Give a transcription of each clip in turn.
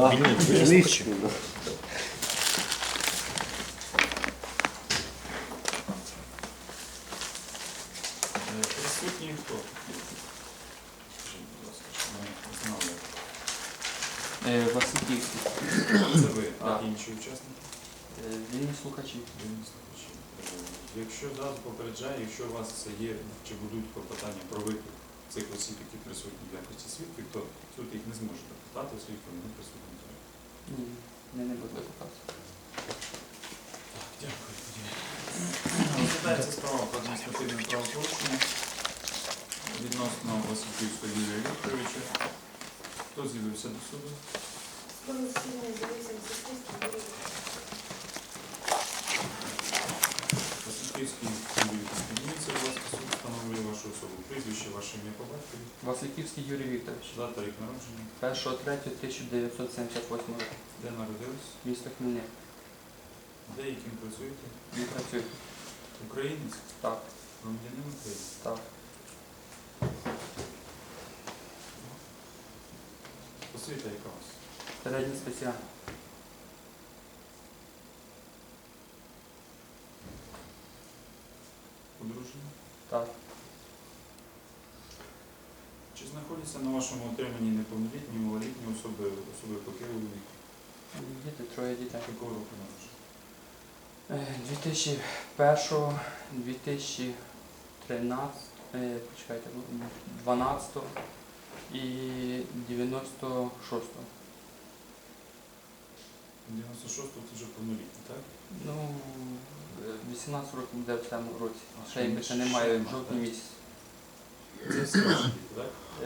Да. Нижче. Присутній хто? Скажіть, будь ласка, ми. Е, Васильківський. Це ви, а Так. інші учасники? Е, Вільні слухачі. Ви не слухачі. Е, Якщо зразу попереджаю, якщо у вас є чи будуть клопотання про виклик цих осіб, які присутні в якості свідків, то суд їх не зможе допитати, оскільки вони не присутні. Ні, не, не буду показувати. Дякую. Розглядається справа про адміністративне правопорушення відносно Васильківського Юрія Вікторовича. Хто з'явився до суду? Васильківський Юрій Підніється, будь ласка, суд встановлює вашу особу. Прізвище, ваше ім'я по батькові, Васильківський Юрій Вікторович. дата рік народження, 1.3.1978 року. де народились, Місто Хмельник. де і ким працюєте. Він працює. Українець, Так, громадянин України. так. Освіта яка у вас? Середній спеціальний. Одружені? Так. Чи знаходяться на вашому отриманні неповнолітні, малолітні особи, особи похилого віку? Діти, троє дітей. Якого року народження? Е, 2001, 2013, е, почекайте, 12 і 96. 96-го це вже повнолітні, так? Ну, е, 18 років буде в цьому році. Ще їм ще немає в жовтні місяці. Це всі ваші діти, так?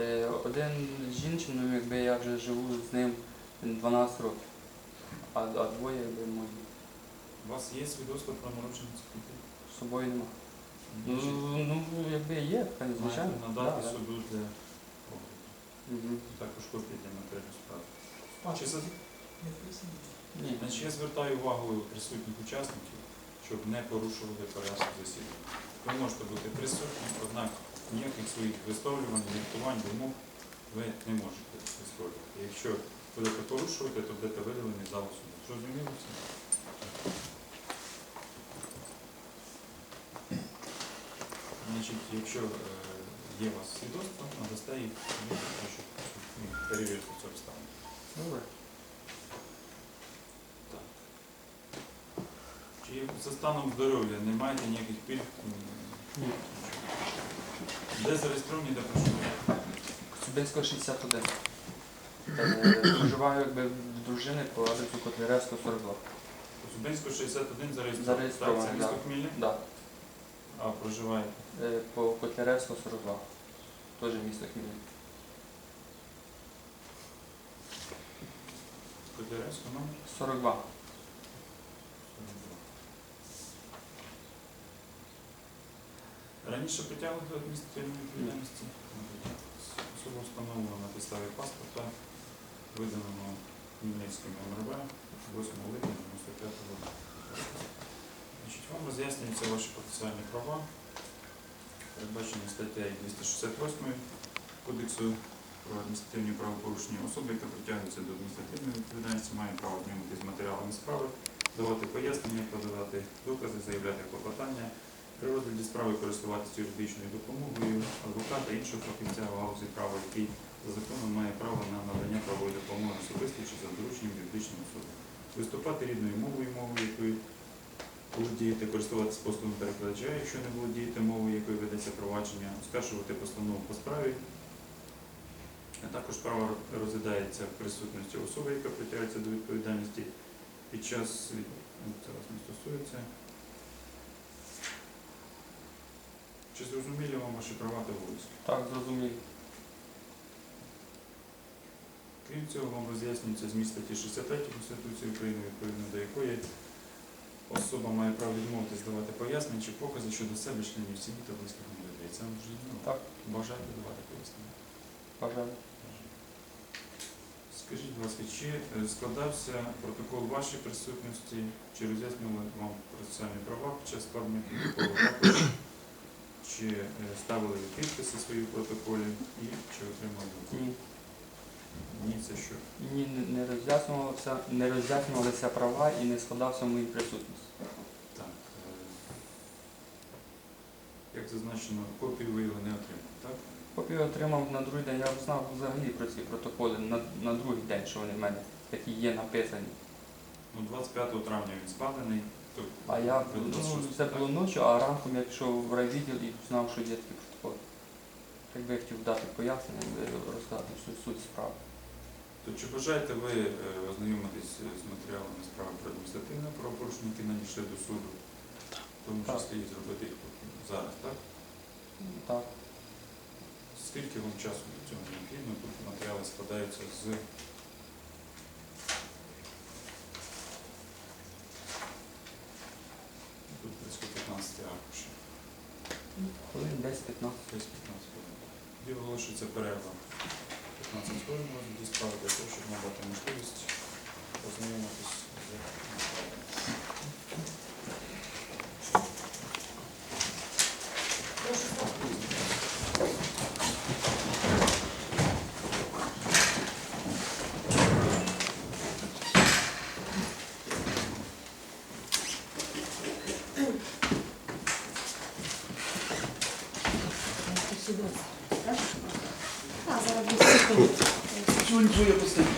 Е, Один з жінчиною, якби я вже живу з ним 12 років, а, а двоє якби мої. У вас є свідоцтво про народження дітей? З собою нема. Ну, ну якби є, звичайно. маєте надати да, суду для огляду? Мгм. Також копії для матеріалів справи. Чи за- Ні. Значить, я звертаю увагу присутніх учасників, щоб не порушувати порядок засідання. Ви можете бути присутні, однак ніяких своїх висловлювань, диктувань, вимог ви не можете висловлювати. Якщо будете порушувати, то будете видалені з залу суду. Зрозуміло це? Значить, якщо е, є у вас свідоцтво, надасте їх, ну, щоб ну, перевірити цю обставину. Добре. Чи за станом здоров'я не маєте ніяких пільг? Ні. Де зареєстровані, де проживаєте? Цубинського 61. Е, Проживаю якби в дружини по адресу Котляревського 42. Зубинського 61 зареєстрований. Зареєстрований, Так, це місто. Хмільне? Да. А проживаєте? Е, По Котляревського 42. Теж місто Хмельник. Котляревського номер? 42. Раніше притягли до адміністративної відповідальності. Особа встановлена на підставі паспорта, виданого Хмельницьким МРВ 8 липня 95 року. Вам роз'яснюються ваші процесуальні права, передбачені статтею 268 Кодексу про адміністративні правопорушення. Особа, яка притягується до адміністративної відповідальності, має право знайомитися з матеріалами справи, давати пояснення, подавати докази, заявляти клопотання, при розгляді справи користуватися юридичною допомогою адвоката іншого фахівця в галузі права, який за законом має право на надання правової допомоги особисто чи за дорученням юридичної особи. Виступати рідною мовою, мовою, якою володієте, користуватися послугом перекладача, якщо не володієте мовою, якою ведеться провадження, оскаржувати постанову по справі. А також право розглядається в присутності особи, яка притягується до відповідальності під час вас не стосується. Чи зрозумілі вам ваші права та обов'язки? Так, зрозуміло. Крім цього, вам роз'яснюється зміст статті 63 Конституції України, відповідно до якої особа має право відмовитись давати пояснення чи покази щодо себе, членів сім'ї та близьких людей. Це вам зрозуміло? Так. Бажаєте давати пояснення? Бажаю. Скажіть, будь ласка, чи е, складався протокол вашої присутності, чи роз'яснювали вам процесуальні права під час складення протоколу також, чи е, ставили ви підписи свої в протоколі і чи отримали? Ні. Ні, це що? Ні, не- не роз'яснювалося, не роз'яснювалися права і не складався в моїй присутності. Так. е, Як зазначено, копію ви його не отримали, так? Копію отримав на другий день, я знав взагалі про ці протоколи на, на другий день, що вони в мене такі є написані. Ну, 25 травня він складений. То А я ну, 26, це було ночі, а ранком я пішов в райвідділ і знав, що є такий протокол. Якби я хотів дати пояснення, якби розказати всю суть справи. То чи бажаєте ви е, ознайомитись з матеріалами справи про адміністративне правопорушення, які надійшли до суду? В тому Так. числі і зробити їх зараз, так? Так. Скільки вам часу для цього необхідно? Тут матеріали складаються з тут близько 15. Хвилин 10-15. Десь 15 хвилин. Тоді оголошується перерва 15 хвилин можна діставити для того, щоб надати можливість ознайомитись з секунду. Чую, я поставлю.